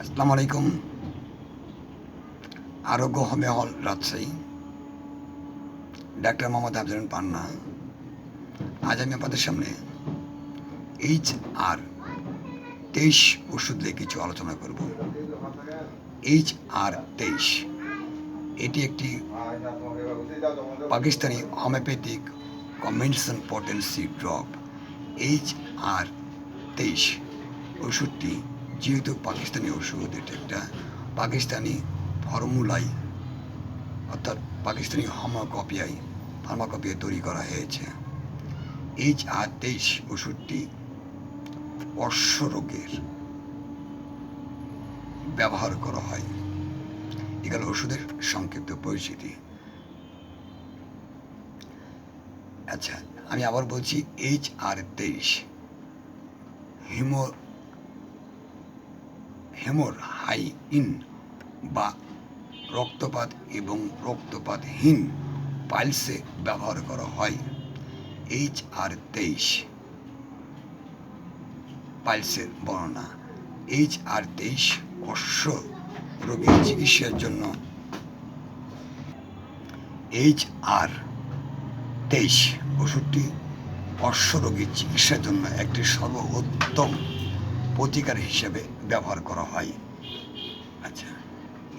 আসসালামু আলাইকুম। আরোগ্য হোমে হল রাজশাহী। ডাক্তার মোহাম্মদ আফজালুন পান্না। আজ আমি আপনাদের সামনে এইচ আর তেইশ ওষুধ নিয়ে কিছু আলোচনা করব। এইচ আর তেইশ, এটি একটি Pakistani homeopathic combination potency drop H R তেইশ, ওষুধটি যেহেতু পাকিস্তানি ওষুধ এটা একটা পাকিস্তানি ফর্মুলাই, অর্থাৎ পাকিস্তানি হোমিওকপিয়ায় ফার্মাকপিয়া তৈরি করা হয়েছে। এইচ আর তেইশ ওষুধটি অশ্ব রোগের ব্যবহার করা হয়। এগুলো ওষুধের সংক্ষিপ্ত পরিচিতি। আচ্ছা আমি আবার বলছি এইচ আর তেইশ হিমো হেমোর হাই ইন বা রক্তপাত এবং রক্তপাতহীন পাইলসে ব্যবহার করা হয়। এইচ আর তেইশ। পাইলসের বর্ণনা, এইচ আর তেইশ অশ্ব রোগীর চিকিৎসার জন্য। এইচ আর তেইশ, ওষুধটি অশ্ব রোগীর চিকিৎসার জন্য একটি সর্বোত্তম প্রতিকার হিসেবে ব্যবহার করা হয়। আচ্ছা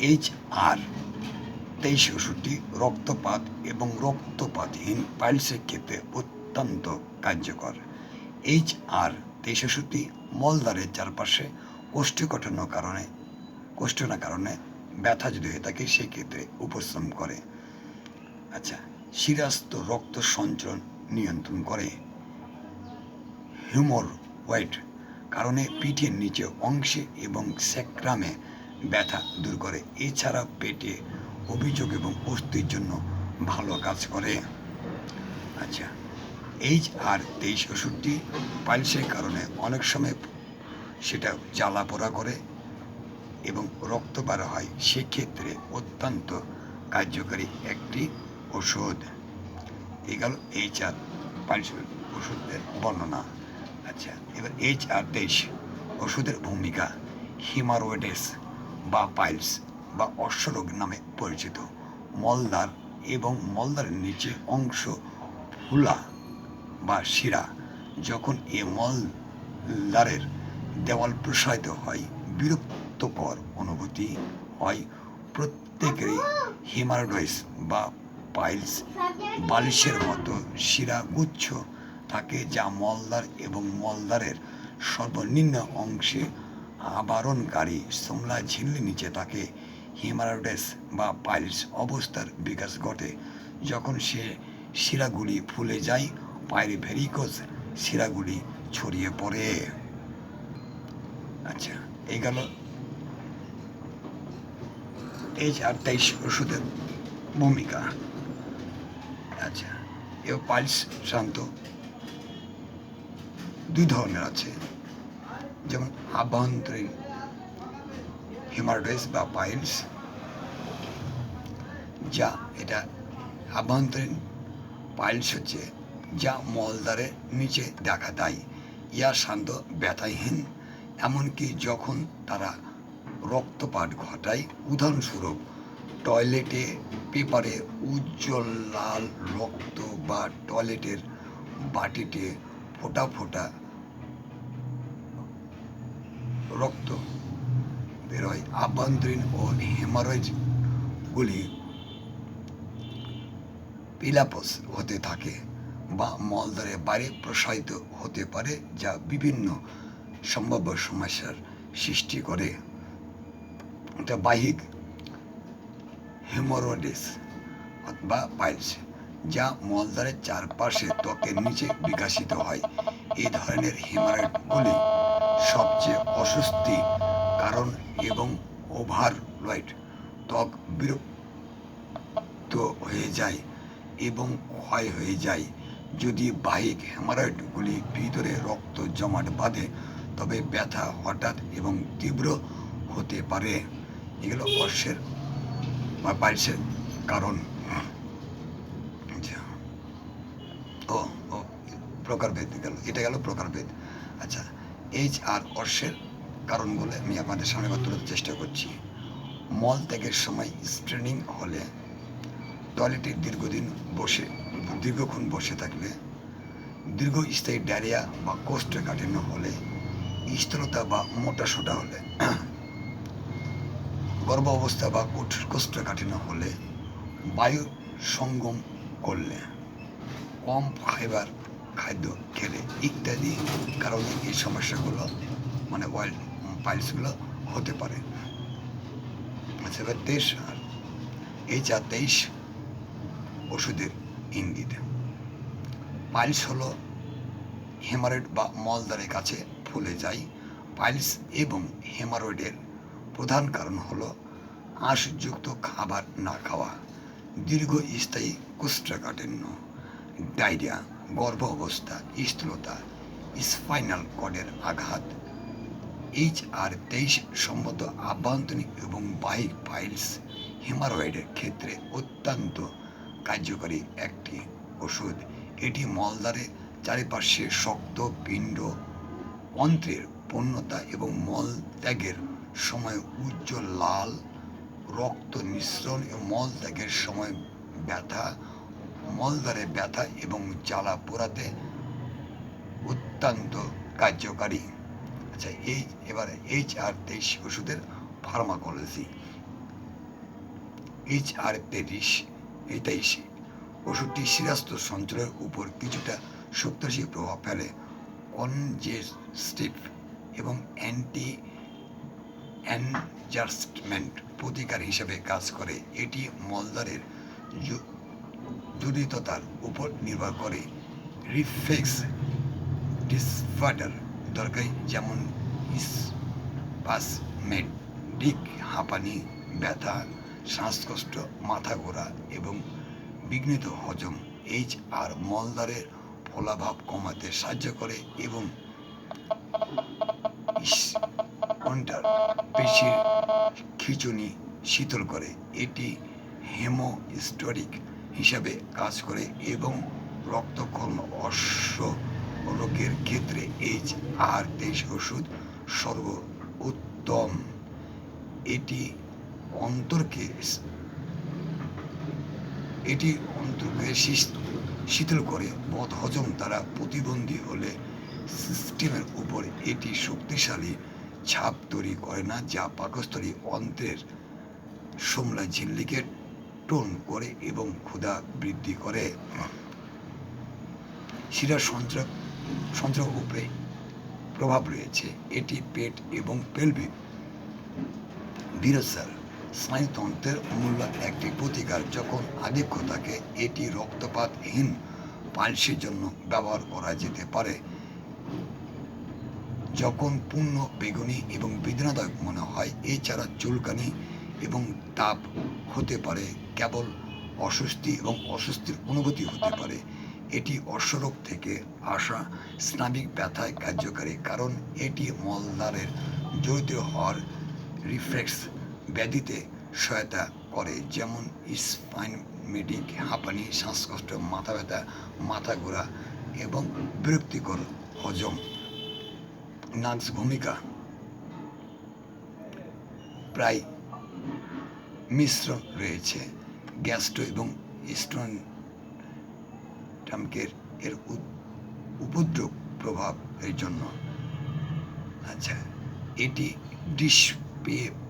এইচ আর তেইশ ওষুধটি রক্তপাত এবং রক্তপাতহীন পাইলসের ক্ষেত্রে অত্যন্ত কার্যকর। এইচ আর তেইশ ওষুধটি মলদ্বারের চারপাশে কোষ্ঠীকঠনের কারণে কোষ্ঠনার কারণে ব্যথা যদি হয়ে থাকে সেক্ষেত্রে উপশ্রম করে। আচ্ছা শিরাস্ত রক্ত সঞ্চরণ নিয়ন্ত্রণ করে। হিউমর ওয়েট কারণে পিঠের নিচে অংশে এবং স্যাক্রামে ব্যথা দূর করে। এছাড়া পেটে অভিযোগ এবং অস্থির জন্য ভালো কাজ করে। আচ্ছা এইচ আর তেইশ ওষুধটি পাইলসের কারণে অনেক সময় সেটা জ্বালা পোড়া করে এবং রক্ত বার হয়। সেক্ষেত্রে অত্যন্ত কার্যকারী একটি ওষুধ। এই গেল এইচ আর পাইলস ওষুধের বর্ণনা। আচ্ছা এবার এইচ আর তেইশ ওষুধের ভূমিকা হিমারোয়েডেস বা পাইলস বা অশ্বরোগ নামে পরিচিত। মলদার এবং মলদারের নিচে অংশ ফুলা বা শিরা। যখন এ মলদারের দেওয়াল প্রসারিত হয়, বিরক্তকর অনুভূতি হয় প্রত্যেকেরই হিমারোডাইস বা পাইলস বালিশের মতো শিরাগুচ্ছ থাকে যা মলদার এবং মলদারের সর্বনিম্ন অংশে আবরণকারী সোমলা ঝিল্লি নিচে থাকে হিমারোডেস বা পাইলস অবস্থার বিকাশ ঘটে। যখন সে শিরাগুলি ফুলে যায় পায়ের ভেরিকোজ শিরাগুলি ছড়িয়ে পড়ে। আচ্ছা এই গেল। এইচ আর তেইশ ওষুধের ভূমিকা। আচ্ছা এ পাইলস শান্ত। দুই ধরনের আছে। যেমন আভ্যন্তরীণ হিমারোডাইস বা পাইলস যা এটা আভ্যন্তরীণ পাইলস হচ্ছে, যা মলদ্বারের নিচে দেখা দেয়। ইয়া শান্ত, ব্যথাহীন, এমনকি যখন তারা রক্তপাত ঘটায়, উদাহরণস্বরূপ টয়লেটে পেপারে উজ্জ্বল লাল রক্ত বা টয়লেটের বাটিতে ফোটা ফোটা রক্ত বেরোয় আভ্যন্তরীণ ও হেমারয়েজগুলি পিলাপস হতে থাকে বা মলদ্বারের বাইরে প্রসারিত হতে পারে, যা বিভিন্ন সম্ভাব্য সমস্যার সৃষ্টি করে। এটা বাহিক হেমোরোডিস বা পাইলস, যা মলদ্বারের চারপাশে ত্বকের নিচে বিকাশিত হয়। এই ধরনের হিমারয়েডগুলি সবচেয়ে অস্বস্তি, কারণ এবং ওভারলয়েড ত্বক বিরক্ত হয়ে যায় এবং ক্ষয় হয়ে যায়। যদি বাহিক হেমারয়েডগুলি ভিতরে রক্ত জমাট বাঁধে, তবে ব্যথা হঠাৎ এবং তীব্র হতে পারে। এগুলো অশ্বের বা পাইলসের কারণ। আচ্ছা। ও ও, প্রকারভেদ গেল, এটা গেল প্রকারভেদ। আচ্ছা। এইচ আর অশ্বের কারণগুলো আমি আপনাদের সামনে তোলার চেষ্টা করছি। মল ত্যাগের সময় স্ট্রেনিং হলে টয়লেটে দীর্ঘদিন বসে, দীর্ঘক্ষণ বসে থাকলে, দীর্ঘস্থায়ী ডায়রিয়া বা কোষ্ঠকাঠিন্য হলে স্থূলতা বা মোটা সোটা হলে গর্ভ অবস্থা বা কোষ্ঠ- কোষ্ঠকাঠিন্য হলে বায়ু সঙ্গম করলে কম ফাইবার খাদ্য, খেলে ইত্যাদি কারণে এই সমস্যাগুলো মানে ওয়াইল্ড পাইলসগুলো হতে পারে। তেইশ আর এই যা তেইশ ওষুধের ইঙ্গিত। পাইলস হলো হেমারয়েড বা মলদ্বারের কাছে ফুলে যায়। পাইলস এবং হেমারয়েডের প্রধান কারণ হলো আঁশযুক্ত খাবার না খাওয়া, দীর্ঘস্থায়ী কোষ্ঠকাঠিন্য, ডায়রিয়া। গর্ভ অবস্থা, স্থূলতা স্পাইনাল কর্ডের আঘাত। এইচ আর তেইশ সম্মত আভ্যন্তরীণ এবং বাহিক ফাইলস হেমারয়েডের ক্ষেত্রে অত্যন্ত কার্যকরী একটি ওষুধ। এটি মলদ্বারে চারিপাশে শক্ত, পিণ্ড, অন্ত্রের পূর্ণতা এবং মল ত্যাগের সময় উজ্জ্বল লাল, রক্ত মিশ্রণ এবং মল ত্যাগের সময় ব্যথা মলদ্বারে ব্যথা এবং জ্বালা পোড়াতে অত্যন্ত কার্যকারী। আচ্ছা এই এবারে এইচ আর তেইশ ওষুধের ফার্মাকোলজি। এইচ আর তেইশ এই তেইশ, ওষুধটি শিরাস্ত সঞ্চলের উপর কিছুটা শক্তিশালী প্রভাব ফেলে। কনজেস্টিভ এবং অ্যান্টি অ্যানজাস্টমেন্ট প্রতিকার হিসেবে কাজ করে। এটি মলদ্বারের জড়িততার উপর নির্ভর করে রিফ্লেক্স ডিসঅর্ডার দরকারি, যেমন স্পাসমেডিক হাঁপানি, ব্যথা, শ্বাসকষ্ট, মাথা ঘোরা এবং বিঘ্নিত হজম। এইচ আর মলদ্বারের ফলাভাব কমাতে সাহায্য করে এবং পেশির খিচুনি শীতল করে। এটি হেমোস্টোরিক হিসাবে কাজ করে এবং রক্তক্ষরণ অশ্ব রোগের ক্ষেত্রে এইচ আর তেইশ ওষুধ সর্ব উত্তম এটি অন্তরকে এটি অন্তরকে শীতল করে, বদ হজম দ্বারা প্রতিবন্ধী হলে সিস্টেমের উপর এটি শক্তিশালী ছাপ তৈরি করে না, যা পাকস্থলী অন্ত্রের সোমলা ঝিল্লিকে টোন করে এবং ক্ষুধা বৃদ্ধি করে। শিরা সঞ্চয় সঞ্চয় উপরে প্রভাব রয়েছে। এটি পেট এবং পেলভিক বিরসার স্নায়ুতন্ত্রের মূল্য একটি প্রতিকার যখন আধিক্য থাকে, এটি রক্তপাতহীন পালসের জন্য ব্যবহার করা যেতে পারে। যখন পূর্ণ বেগুনি এবং বেদনাদায়ক মনে হয়, এছাড়া চুলকানি এবং তাপ হতে পারে, কেবল অস্বস্তি এবং অস্বস্তির অনুভূতি হতে পারে, এটি অশ্বরোগ থেকে আসা স্নাবিক ব্যথায় কার্যকারী, কারণ এটি মলদ্বারের জড়িত হওয়ার রিফ্লেক্স ব্যাধিতে সহায়তা করে, যেমন স্পাইন, মেডিক, হাঁপানি, শ্বাসকষ্ট, মাথা ব্যথা, মাথা ঘোরা এবং বিরক্তিকর হজম। নাক্স ভূমিকা। প্রায় মিশ্র রয়েছে গ্যাস্ট্রো এবং স্টোন টামকের এর উপদ্রব প্রভাব এর জন্য। আচ্ছা এটি ডিসপেপেসিয়াতে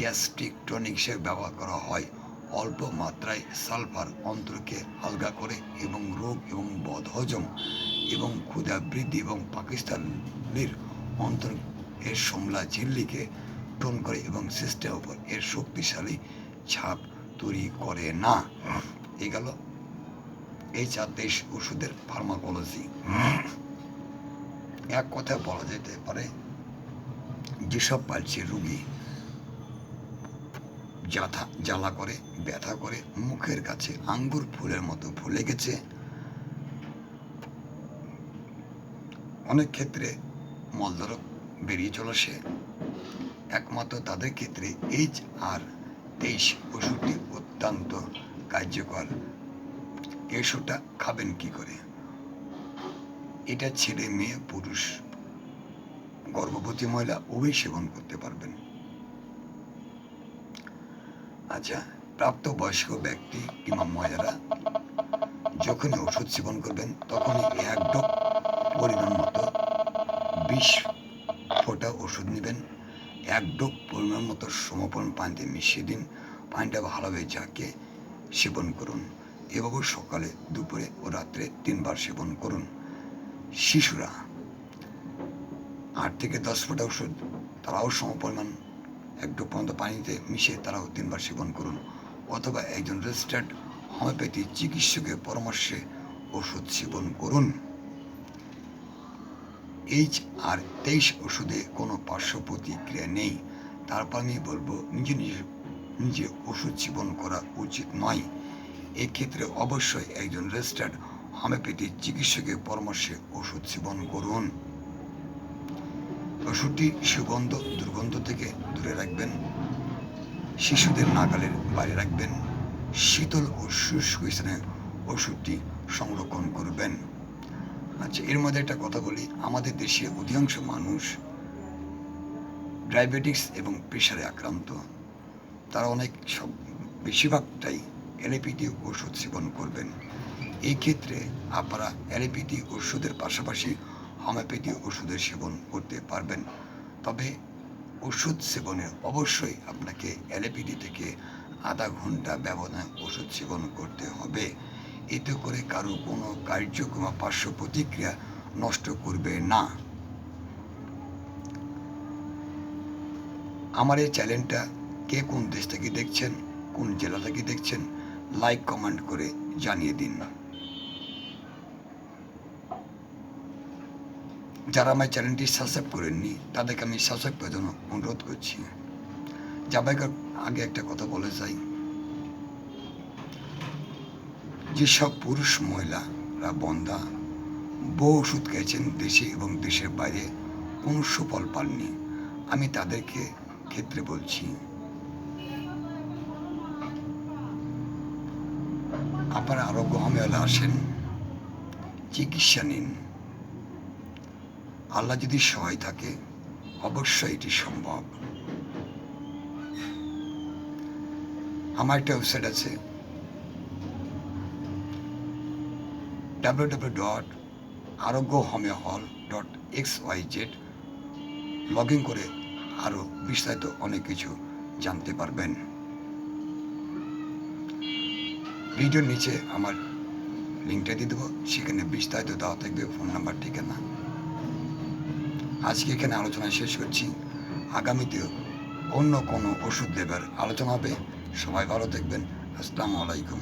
গ্যাস্ট্রিক টনিক হিসেবে ব্যবহার করা হয়। অল্প মাত্রায় সালফার অন্তরকে হালকা করে এবং রোগ এবং বদহজম এবং ক্ষুধা বৃদ্ধি এবং পাকিস্তানের অন্তর এর সমলা ঝিল্লিকে টোন করে এবং সিস্টেমের উপর এর শক্তিশালী ছাপ তৈরি করে না। এই গেল এই চার দেশ ওষুধের ফার্মাকোলজি এক কথা বলা যেতে পারে, যেসব পালসের রুগী জ্বাথা জ্বালা করে, ব্যথা করে, মুখের কাছে আঙ্গুর ফুলের মতো ফুলে গেছে। অনেক ক্ষেত্রে মলদ্বারক বেরিয়ে চলেছে। একমাত্র তাদের ক্ষেত্রে এইচ আর তেইশ ওষুধটি অত্যন্ত কার্যকর। ওষুধটা খাবেন কি করে? এটা ছেলে, মেয়ে, পুরুষ, গর্ভবতী মহিলা, উভয় সেবন করতে পারবেন। আচ্ছা প্রাপ্তবয়স্ক ব্যক্তি কিংবা মহিলারা যখনই ওষুধ সেবন করবেন, তখনই এক পরিমাণ মতো বিশ ফোঁটা ওষুধ নেবেন। এক ডোপ পরিমাণ মতো সমপন পানিতে মিশিয়ে দিন। পানিটা ভালোভাবে ঝাঁকে সেবন করুন। এভাবে সকালে, দুপুরে ও রাত্রে তিনবার সেবন করুন। শিশুরা, আট থেকে দশ ফোঁটা ওষুধ, তারাও সমপরিমাণ এক ডোপ পর্যন্ত পানিতে মিশিয়ে তারাও তিনবার সেবন করুন। অথবা একজন রেজিস্টার্ড হোমিওপ্যাথি চিকিৎসকের পরামর্শে ওষুধ সেবন করুন। এইচ আর তেইশ ওষুধে কোনো পার্শ্ব প্রতিক্রিয়া নেই। তারপর আমি বলব, নিজে নিজে নিজে ওষুধ সেবন করা উচিত নয়। এক্ষেত্রে অবশ্যই একজন রেজিস্টার্ড হোমিওপ্যাথি চিকিৎসকের পরামর্শে ওষুধ সেবন করুন। ওষুধটি সুগন্ধ, দুর্গন্ধ থেকে দূরে রাখবেন। শিশুদের নাগালের বাইরে রাখবেন। শীতল ও শুষ্ক স্থানে ওষুধটি সংরক্ষণ করবেন। আচ্ছা এর মধ্যে একটা কথা বলি। আমাদের দেশে অধিকাংশ মানুষ ডায়াবেটিক্স এবং প্রেশারে আক্রান্ত। তারা অনেক সব, বেশিরভাগটাই অ্যালোপ্যাথি ওষুধ সেবন করবেন। এই ক্ষেত্রে আপনারা অ্যালোপ্যাথি ওষুধের পাশাপাশি হোমিওপ্যাথি ওষুধের সেবন করতে পারবেন। তবে ওষুধ সেবনে অবশ্যই আপনাকে অ্যালোপ্যাথি থেকে আধা ঘণ্টা ব্যবধানে ওষুধ সেবন করতে হবে। এতে করে কারও কোনো কার্যক্রম পার্শ্ব প্রতিক্রিয়া নষ্ট করবে না। আমার এই চ্যানেলটা কে কোন দেশ থেকে দেখছেন, কোন জেলা থেকে দেখছেন, লাইক, কমেন্ট করে জানিয়ে দিন যারা আমার চ্যানেলটি সাবস্ক্রাইব করেননি, তাদেরকে আমি সাবস্ক্রাইব করার জন্য অনুরোধ করছি। যাবার আগে একটা কথা বলে যাই। যেসব পুরুষ মহিলারা বন্ধা বহু ওষুধ খেয়েছেন দেশে এবং দেশের বাইরে, কোনো সুফল পাননি। আমি তাদেরকে ক্ষেত্রে বলছি, আপনারা আরোগ্য হোমিওলা আসেন, চিকিৎসা নিন। আল্লাহ যদি সহায় থাকে, অবশ্যই এটি সম্ভব। আমার একটা ওয়েবসাইট আছে W dot Arogya homeo hall dot X Y Z log in করে আরও বিস্তারিত অনেক কিছু জানতে পারবেন। ভিডিওর নিচে আমার লিঙ্কটা দিয়ে দেবো, সেখানে বিস্তারিত দেওয়া থাকবে ফোন নাম্বার ঠিকানা। আজকে এখানে আলোচনা শেষ করছি। আগামীতেও অন্য কোনো ওষুধ দেবার আলোচনা হবে। সবাই ভালো থাকবেন। আসসালামু আলাইকুম।